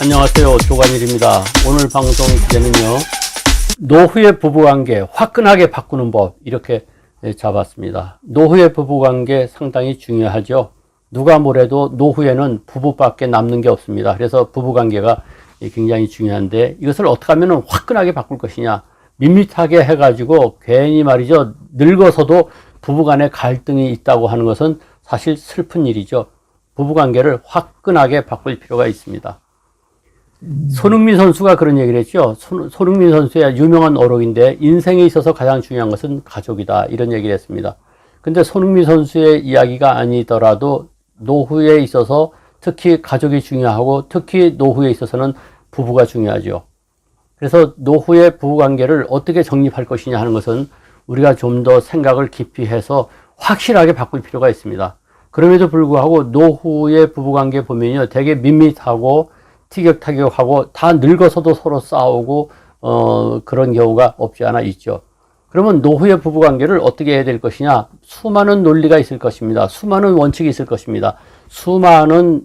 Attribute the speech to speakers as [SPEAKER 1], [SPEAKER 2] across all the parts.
[SPEAKER 1] 안녕하세요. 조관일입니다. 오늘 방송 주제는요. 노후의 부부관계 화끈하게 바꾸는 법 이렇게 잡았습니다. 노후의 부부관계 상당히 중요하죠. 누가 뭐래도 노후에는 부부밖에 남는 게 없습니다. 그래서 부부관계가 굉장히 중요한데 이것을 어떻게 하면 화끈하게 바꿀 것이냐 밋밋하게 해가지고 괜히 말이죠 늙어서도 부부간에 갈등이 있다고 하는 것은 사실 슬픈 일이죠. 부부관계를 화끈하게 바꿀 필요가 있습니다. 손흥민 선수가 그런 얘기를 했죠. 손, 손흥민 선수의 유명한 어록인데 인생에 있어서 가장 중요한 것은 가족이다. 이런 얘기를 했습니다. 근데 손흥민 선수의 이야기가 아니더라도 노후에 있어서 특히 가족이 중요하고 특히 노후에 있어서는 부부가 중요하죠. 그래서 노후의 부부 관계를 어떻게 정립할 것이냐 하는 것은 우리가 좀 더 생각을 깊이 해서 확실하게 바꿀 필요가 있습니다. 그럼에도 불구하고 노후의 부부 관계 보면요. 되게 밋밋하고 티격타격하고 다 늙어서도 서로 싸우고 어 그런 경우가 없지 않아 있죠. 그러면 노후의 부부 관계를 어떻게 해야 될 것이냐? 수많은 논리가 있을 것입니다. 수많은 원칙이 있을 것입니다. 수많은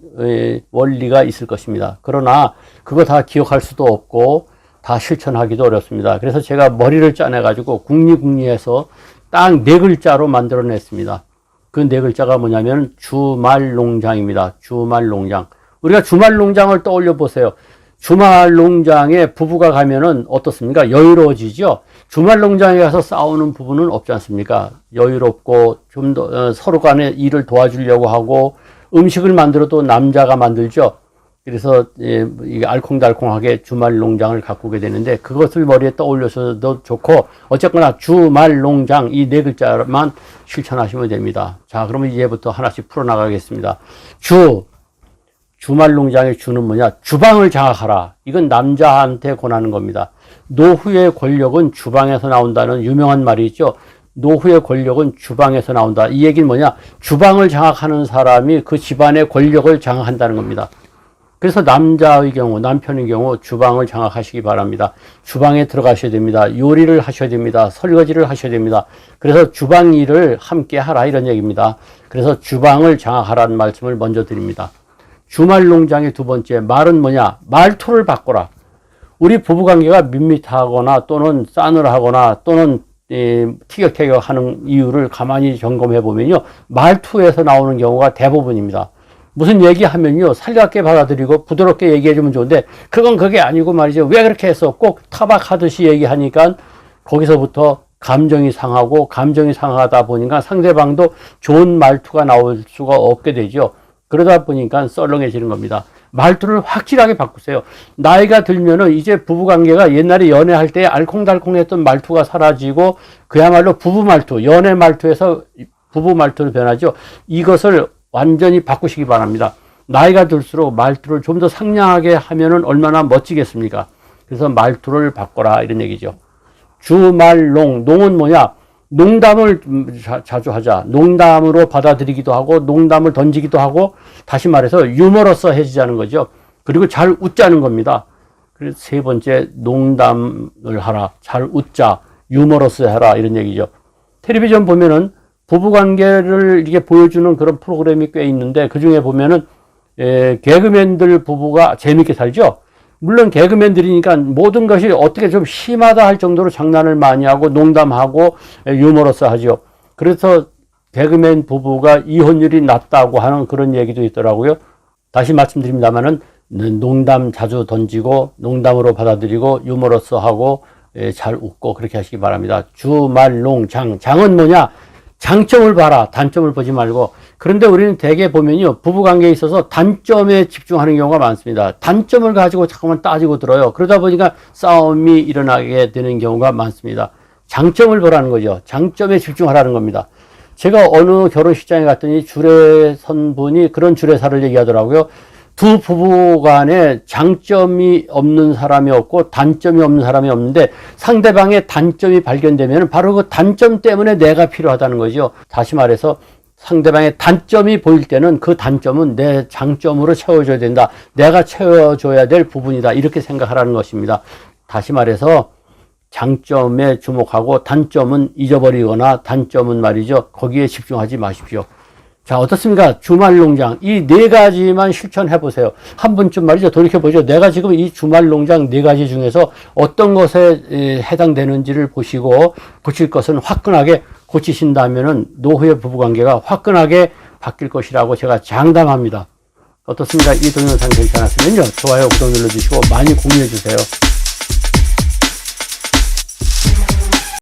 [SPEAKER 1] 원리가 있을 것입니다. 그러나 그거 다 기억할 수도 없고 다 실천하기도 어렵습니다. 그래서 제가 머리를 짜내가지고 국리국리해서 딱 네 글자로 만들어냈습니다. 그 네 글자가 뭐냐면 주말농장입니다. 주말농장. 우리가 주말 농장을 떠올려 보세요. 주말 농장에 부부가 가면은 어떻습니까? 여유로워지죠? 주말 농장에 가서 싸우는 부부는 없지 않습니까? 여유롭고 좀더 어, 서로 간에 일을 도와주려고 하고 음식을 만들어도 남자가 만들죠? 그래서 예, 이게 알콩달콩하게 주말 농장을 가꾸게 되는데 그것을 머리에 떠올려서도 좋고 어쨌거나 주말 농장 이 네 글자만 실천하시면 됩니다. 자, 그러면 이제부터 하나씩 풀어나가겠습니다. 주 주말 농장의 주는 뭐냐? 주방을 장악하라. 이건 남자한테 권하는 겁니다. 노후의 권력은 주방에서 나온다는 유명한 말이 있죠. 노후의 권력은 주방에서 나온다. 이 얘기는 뭐냐? 주방을 장악하는 사람이 그 집안의 권력을 장악한다는 겁니다. 그래서 남자의 경우, 남편의 경우 주방을 장악하시기 바랍니다. 주방에 들어가셔야 됩니다. 요리를 하셔야 됩니다. 설거지를 하셔야 됩니다. 그래서 주방 일을 함께 하라 이런 얘기입니다. 그래서 주방을 장악하라는 말씀을 먼저 드립니다. 주말 농장의 두 번째 말은 뭐냐? 말투를 바꿔라. 우리 부부 관계가 밋밋하거나 또는 싸늘하거나 또는 티격태격 하는 이유를 가만히 점검해 보면요. 말투에서 나오는 경우가 대부분입니다. 무슨 얘기하면요 살갑게 받아들이고 부드럽게 얘기해주면 좋은데 그건 그게 아니고 말이죠 왜 그렇게 해서 꼭 타박하듯이 얘기하니까 거기서부터 감정이 상하고 감정이 상하다 보니까 상대방도 좋은 말투가 나올 수가 없게 되죠 그러다 보니까 썰렁해지는 겁니다 말투를 확실하게 바꾸세요 나이가 들면은 이제 부부관계가 옛날에 연애할 때 알콩달콩했던 말투가 사라지고 그야말로 부부 말투 연애 말투에서 부부 말투로 변하죠 이것을 완전히 바꾸시기 바랍니다. 나이가 들수록 말투를 좀 더 상냥하게 하면은 얼마나 멋지겠습니까? 그래서 말투를 바꿔라 이런 얘기죠. 주말농 농은 뭐냐? 농담을 자, 주 하자. 농담으로 받아들이기도 하고 농담을 던지기도 하고 다시 말해서 유머러서 해지자는 거죠. 그리고 잘 웃자는 겁니다. 그래서 세 번째 농담을 하라. 잘 웃자. 유머러스 해라 이런 얘기죠. 텔레비전 보면은 부부 관계를 이게 보여주는 그런 프로그램이 꽤 있는데 그 중에 보면은 에, 개그맨들 부부가 재밌게 살죠. 물론 개그맨들이니까 모든 것이 어떻게 좀 심하다 할 정도로 장난을 많이 하고 농담하고 유머러스 하죠. 그래서 개그맨 부부가 이혼율이 낮다고 하는 그런 얘기도 있더라고요. 다시 말씀드립니다만은 농담 자주 던지고 농담으로 받아들이고 유머러스 하고 잘 웃고 그렇게 하시기 바랍니다. 주말농 장 장은 뭐냐? 장점을 봐라. 단점을 보지 말고. 그런데 우리는 대개 보면요. 부부관계에 있어서 단점에 집중하는 경우가 많습니다. 단점을 가지고 자꾸만 따지고 들어요. 그러다 보니까 싸움이 일어나게 되는 경우가 많습니다. 장점을 보라는 거죠. 장점에 집중하라는 겁니다. 제가 어느 결혼식장에 갔더니 주례선 분이 그런 주례사를 얘기하더라고요. 두 부부 간에 장점이 없는 사람이 없고 단점이 없는 사람이 없는데 상대방의 단점이 발견되면 바로 그 단점 때문에 내가 필요하다는 거죠. 다시 말해서 상대방의 단점이 보일 때는 그 단점은 내 장점으로 채워줘야 된다. 내가 채워줘야 될 부분이다. 이렇게 생각하라는 것입니다. 다시 말해서 장점에 주목하고 단점은 잊어버리거나 단점은 말이죠. 거기에 집중하지 마십시오. 자, 어떻습니까? 주말 농장. 이 네 가지만 실천해 보세요. 한 번쯤 말이죠. 돌이켜 보죠. 내가 지금 이 주말 농장 네 가지 중에서 어떤 것에 에, 해당되는지를 보시고 고칠 것은 화끈하게 고치신다면은 노후의 부부 관계가 화끈하게 바뀔 것이라고 제가 장담합니다. 어떻습니까? 이 동영상 괜찮았으면요. 좋아요, 구독 눌러주시고 많이 공유해 주세요.